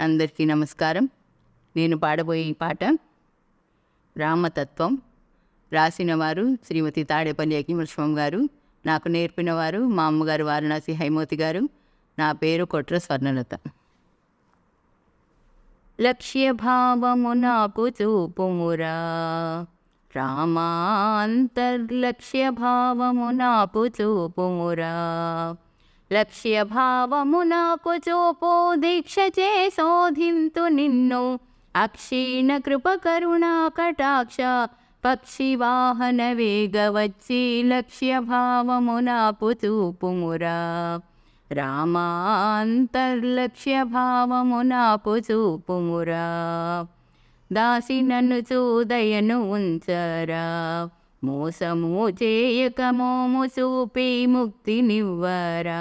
అందరికీ నమస్కారం. నేను పాడబోయే ఈ పాట రామతత్వం. రాసిన వారు శ్రీమతి తాడేపల్లి అఖిమృష్వం గారు. నాకు నేర్పిన వారు మా అమ్మగారు వారణాసి హైమోతి గారు. నా పేరు కొట్ర స్వర్ణలత. లక్ష్య భావము నాకు చూపుమురా. రామాంతర్లక్ష్య భావము నాకు చూపుమురా. లక్ష్య భావము నాకు చూపు దీక్ష చేసోధింతు నిన్ను. అక్షీణ కృప కరుణా కటాక్ష పక్షి వాహన వేగ వచ్చి లక్ష్య భావము నాకు చూపుమురా. రామాంతర్లక్ష్య భావము చూపుమురా. దాసి నన్ను చూదయను ఉంచరా. మోసము చేయక మోము చూపి ముక్తినివ్వరా.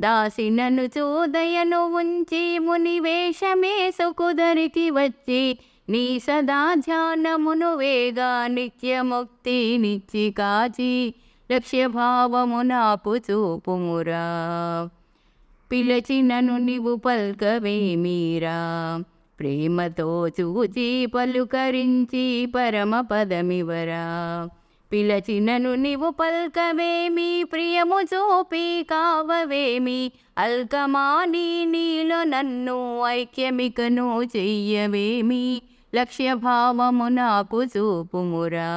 దాసి చూదయను ఉంచి ముని వేషమే సుకుదరికి వచ్చి నీ సదా ధ్యానమును వేగా నిత్యముక్తి నిచ్చి కాచి లక్ష్యభావము నాపు చూపుమురా. పిలచినను నీవు పల్కవేమీరా. ప్రేమతో చూచి పలుకరించి పరమ పదమివరా పిలచినను నీవు పల్కవేమి ప్రియము చూపి కావవేమి అల్కమాని నీలో నన్ను ఐక్యమికను చెయ్యవేమి లక్ష్యభావము నాకు చూపుమురా.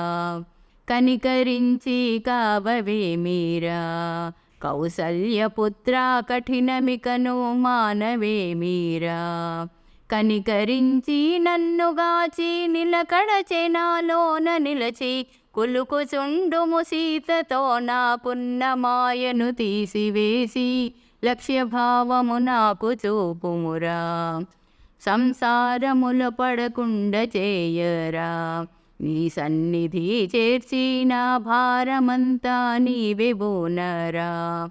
కనికరించి కావవేమీరా కౌసల్యపుత్ర కఠినమికను మానవేమీరా కనికరించి నన్నుగాచి నిలకడ చెనాలోన నిలచి కులుకుచుండుము సీతతో నా పున్నమాయను తీసివేసి లక్ష్యభావము నాకు చూపుమురా. సంసారముల పడకుండ చేయరా. నీ సన్నిధి చేర్చి నా భారమంతా నీవే బోనరా.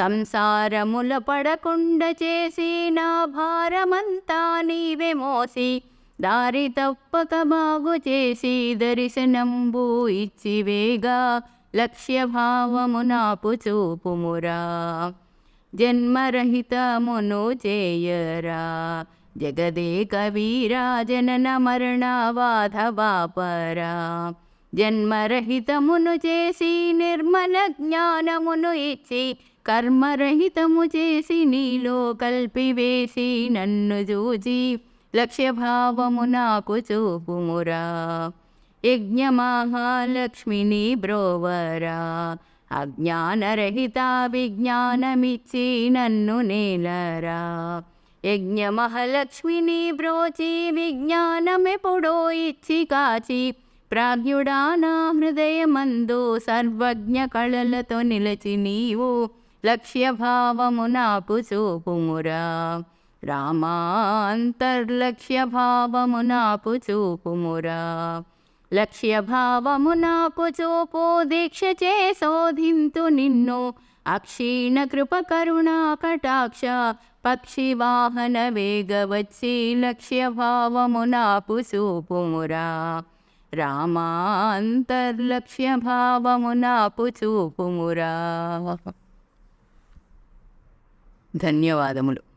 సంసారముల పడకుండ చేసి నా భారమంతా నీవే మోసి దారి తప్పక బాగు చేసి దర్శనంబు ఇచ్చివేగా లక్ష్యభావము నాపు చూపుమురా. జన్మరహితమును చేయరా. జగదే వీరా జనన మరణ బాపరా. జన్మరహితమును చేసి నిర్మల జ్ఞానమును ఇచ్చి కర్మరహితము చేసి నీలో కల్పివేసి నన్ను చూచి లక్ష్యభావము నాకు చూపుమురా. యజ్ఞమహాలక్ష్మిని బ్రోవరా. అజ్ఞానరహిత విజ్ఞానమిచ్చి నన్ను నేలరా. యజ్ఞమహలక్ష్మిని బ్రోచి విజ్ఞానమెప్పుడో ఇచ్చి కాచి ప్రాజ్ఞుడా నా హృదయమందు సర్వజ్ఞ కళలతో నిలచి నీవు లక్ష్యభావము నాకు చూపుమురా రామాంతర్లక్ష్యభావమునాపు నాకు చూపుమురా లక్ష్యభావము నాకు చూపు దీక్ష చే శోధింతు నిన్ను. అక్షీణ కృప కరుణా కటాక్ష పక్షి వాహన వేగ వచ్చి లక్ష్యభావము చూపుమురా రామాంతర్లక్ష్యభావమునాపు భావము చూపుమురా ధన్యవాదములు.